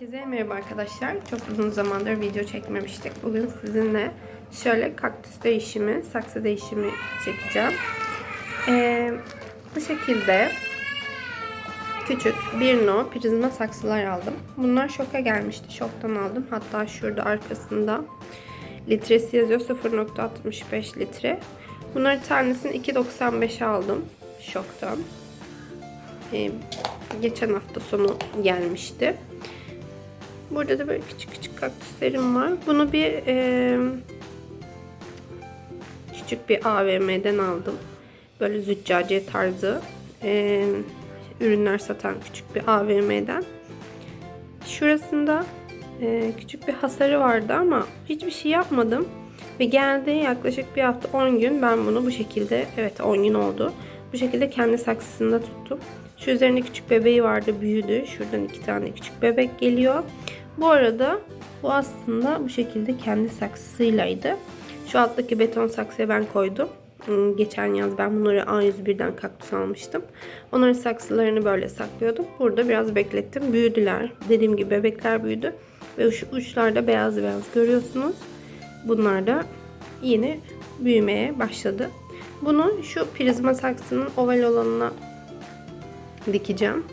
Herkese merhaba arkadaşlar. Çok uzun zamandır video çekmemiştik. Bugün sizinle şöyle kaktüs değişimi, saksı değişimi çekeceğim. Ee, bu şekilde küçük bir no prizma saksılar aldım. Bunlar şoka gelmişti. Şoktan aldım. Hatta şurada arkasında litresi yazıyor. 0.65 litre. Bunların tanesini 2.95'e aldım. Şoktan. Ee, geçen hafta sonu gelmişti. Burada da böyle küçük küçük kaktüslerim var. Bunu bir e, küçük bir AVM'den aldım. Böyle züccaciye tarzı e, ürünler satan küçük bir AVM'den. Şurasında e, küçük bir hasarı vardı ama hiçbir şey yapmadım. Ve geldi yaklaşık bir hafta 10 gün ben bunu bu şekilde evet 10 gün oldu. Bu şekilde kendi saksısında tuttum. Şu üzerinde küçük bebeği vardı büyüdü. Şuradan iki tane küçük bebek geliyor. Bu arada bu aslında bu şekilde kendi saksısıylaydı. Şu alttaki beton saksıya ben koydum. Hmm, Geçen yaz ben bunları A101'den kaktüs almıştım. Onların saksılarını böyle saklıyordum. Burada biraz beklettim. Büyüdüler. Dediğim gibi bebekler büyüdü. Ve şu uçlarda beyaz beyaz görüyorsunuz. Bunlar da yeni büyümeye başladı. Bunu şu prizma saksının oval olanına dikeceğim.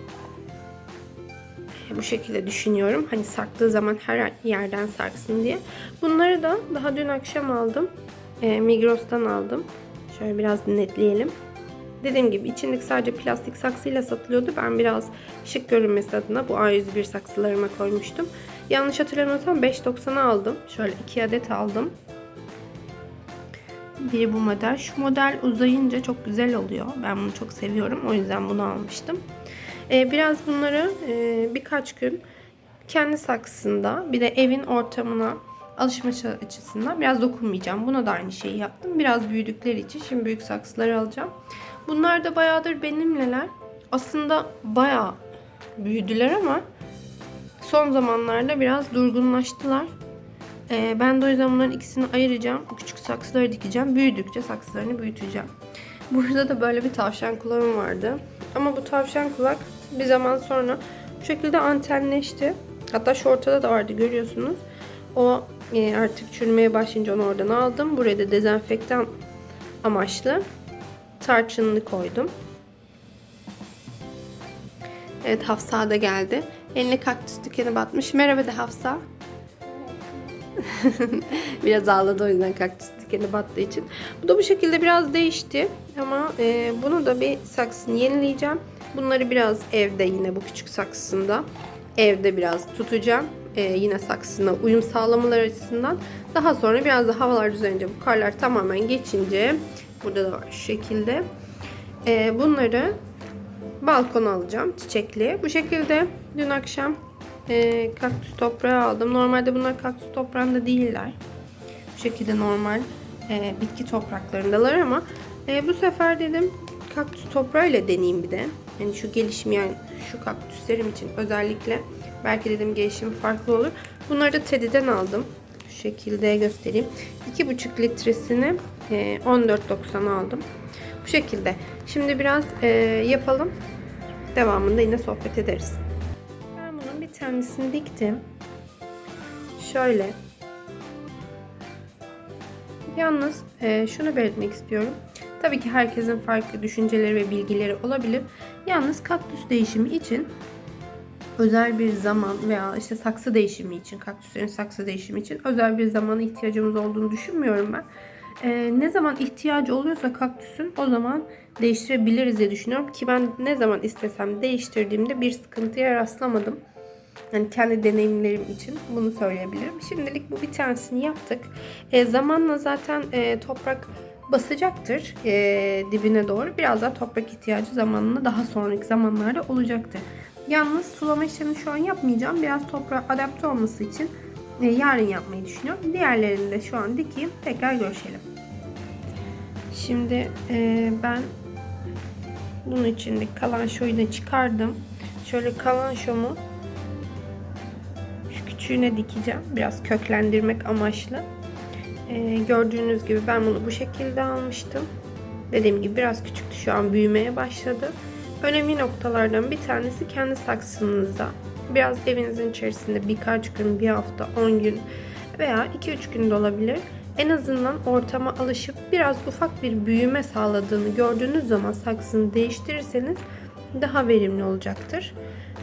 Bu şekilde düşünüyorum. Hani sarktığı zaman her yerden sarksın diye. Bunları da daha dün akşam aldım. E, Migros'tan aldım. Şöyle biraz netleyelim. Dediğim gibi içindeki sadece plastik saksıyla satılıyordu. Ben biraz şık görünmesi adına bu A101 saksılarıma koymuştum. Yanlış hatırlamıyorsam 5.90'a aldım. Şöyle 2 adet aldım. Biri bu model. Şu model uzayınca çok güzel oluyor. Ben bunu çok seviyorum. O yüzden bunu almıştım. Ee, biraz bunları e, birkaç gün kendi saksısında bir de evin ortamına alışma açısından biraz dokunmayacağım. Buna da aynı şeyi yaptım. Biraz büyüdükleri için şimdi büyük saksıları alacağım. Bunlar da bayağıdır benimleler. Aslında bayağı büyüdüler ama son zamanlarda biraz durgunlaştılar. Ee, ben de o yüzden bunların ikisini ayıracağım. Küçük saksıları dikeceğim. Büyüdükçe saksılarını büyüteceğim. Burada da böyle bir tavşan kulağım vardı. Ama bu tavşan kulak bir zaman sonra bu şekilde antenleşti. Hatta şu ortada da vardı görüyorsunuz. O e, artık çürümeye başlayınca onu oradan aldım. Buraya da dezenfektan amaçlı tarçınını koydum. Evet Hafsa da geldi. Eline kaktüs dikeni batmış. Merhaba de Hafsa. biraz ağladı o yüzden kaktüs dikeni battığı için. Bu da bu şekilde biraz değişti. Ama e, bunu da bir saksını yenileyeceğim. Bunları biraz evde yine bu küçük saksısında evde biraz tutacağım. E, yine saksısına uyum sağlamalar açısından. Daha sonra biraz da havalar düzelince bu karlar tamamen geçince burada da var şu şekilde. E, bunları balkona alacağım çiçekli. Bu şekilde dün akşam e, kaktüs toprağı aldım. Normalde bunlar kaktüs toprağında değiller. Bu şekilde normal e, bitki topraklarındalar ama e, bu sefer dedim kaktüs toprağıyla deneyeyim bir de. Yani şu gelişmeyen şu kaktüslerim için özellikle belki dedim gelişimi farklı olur. Bunları da Teddy'den aldım. Şu şekilde göstereyim. 2,5 litresini e, 14.90 aldım. Bu şekilde. Şimdi biraz e, yapalım. Devamında yine sohbet ederiz. Ben bunun bir tanesini diktim. Şöyle. Yalnız e, şunu belirtmek istiyorum. Tabii ki herkesin farklı düşünceleri ve bilgileri olabilir. Yalnız kaktüs değişimi için özel bir zaman veya işte saksı değişimi için, kaktüslerin saksı değişimi için özel bir zamana ihtiyacımız olduğunu düşünmüyorum ben. Ee, ne zaman ihtiyacı oluyorsa kaktüsün o zaman değiştirebiliriz diye düşünüyorum ki ben ne zaman istesem değiştirdiğimde bir sıkıntıya rastlamadım. Yani kendi deneyimlerim için bunu söyleyebilirim. Şimdilik bu bir tanesini yaptık. E, zamanla zaten e, toprak basacaktır e, dibine doğru. Biraz daha toprak ihtiyacı zamanla daha sonraki zamanlarda olacaktır. Yalnız sulama işlemini şu an yapmayacağım. Biraz toprağa adapte olması için e, yarın yapmayı düşünüyorum. Diğerlerini de şu an dikeyim. Tekrar görüşelim. Şimdi e, ben bunun içindeki kalan şoyu da çıkardım. Şöyle kalan şomu şu küçüğüne dikeceğim. Biraz köklendirmek amaçlı. Ee, gördüğünüz gibi ben bunu bu şekilde almıştım. Dediğim gibi biraz küçüktü şu an büyümeye başladı. Önemli noktalardan bir tanesi kendi saksınızda Biraz evinizin içerisinde birkaç gün, bir hafta, 10 gün veya 2-3 gün de olabilir. En azından ortama alışıp biraz ufak bir büyüme sağladığını gördüğünüz zaman saksını değiştirirseniz daha verimli olacaktır.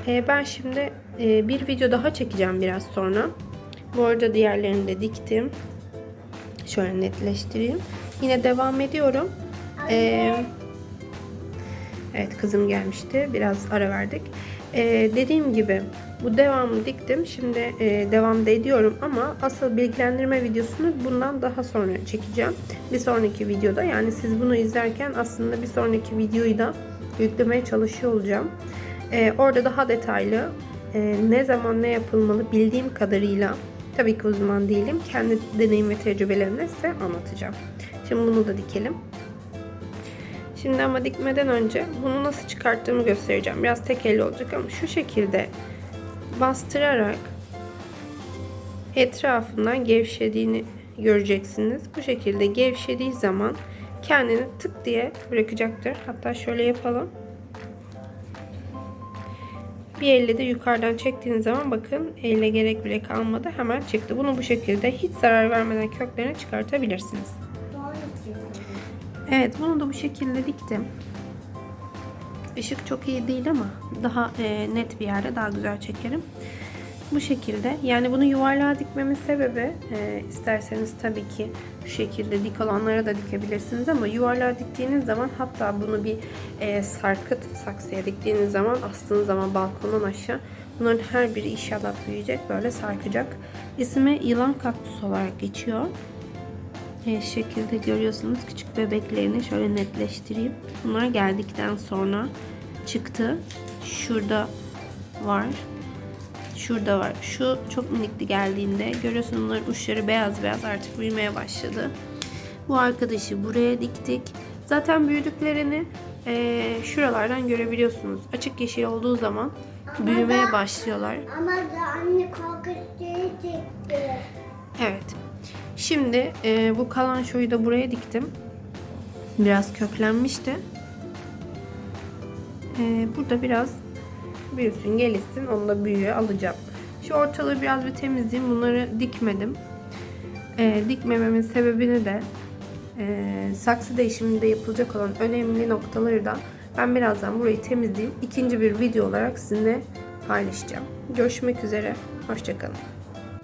Ee, ben şimdi e, bir video daha çekeceğim biraz sonra. Bu arada diğerlerini de diktim. Şöyle netleştireyim. Yine devam ediyorum. Ee, evet kızım gelmişti. Biraz ara verdik. Ee, dediğim gibi bu devamı diktim. Şimdi e, devam da ediyorum ama asıl bilgilendirme videosunu bundan daha sonra çekeceğim. Bir sonraki videoda yani siz bunu izlerken aslında bir sonraki videoyu da yüklemeye çalışıyor olacağım. Ee, orada daha detaylı e, ne zaman ne yapılmalı bildiğim kadarıyla tabii ki uzman değilim. Kendi deneyim ve tecrübelerimle size anlatacağım. Şimdi bunu da dikelim. Şimdi ama dikmeden önce bunu nasıl çıkarttığımı göstereceğim. Biraz tek elle olacak ama şu şekilde bastırarak etrafından gevşediğini göreceksiniz. Bu şekilde gevşediği zaman kendini tık diye bırakacaktır. Hatta şöyle yapalım. Bir elle de yukarıdan çektiğiniz zaman bakın elle gerek bile kalmadı. Hemen çıktı. Bunu bu şekilde hiç zarar vermeden köklerini çıkartabilirsiniz. Evet bunu da bu şekilde diktim. Işık çok iyi değil ama daha e, net bir yerde daha güzel çekerim. Bu şekilde yani bunu yuvarlığa dikmemin sebebi e, isterseniz tabii ki şu şekilde dik olanlara da dikebilirsiniz ama yuvarlığa diktiğiniz zaman hatta bunu bir e, sarkıt saksıya diktiğiniz zaman astığınız zaman balkondan aşağı bunların her biri inşallah büyüyecek böyle sarkacak. İsmi yılan kaktüs olarak geçiyor. E, şekilde görüyorsunuz küçük bebeklerini şöyle netleştireyim. Bunlar geldikten sonra çıktı. Şurada var. Şurada var. Şu çok minikti geldiğinde. Görüyorsunuz bunların uçları beyaz beyaz artık büyümeye başladı. Bu arkadaşı buraya diktik. Zaten büyüdüklerini e, şuralardan görebiliyorsunuz. Açık yeşil olduğu zaman büyümeye başlıyorlar. Ama da anne kalkıştığı çıktı. Evet. Şimdi e, bu kalan şoyu da buraya diktim. Biraz köklenmişti. E, burada biraz büyüsün, gelişsin. Onu da büyüğe alacağım. Şu ortalığı biraz bir temizleyeyim. Bunları dikmedim. E, dikmememin sebebini de e, saksı değişiminde yapılacak olan önemli noktaları da ben birazdan burayı temizleyeyim. İkinci bir video olarak sizinle paylaşacağım. Görüşmek üzere. Hoşçakalın.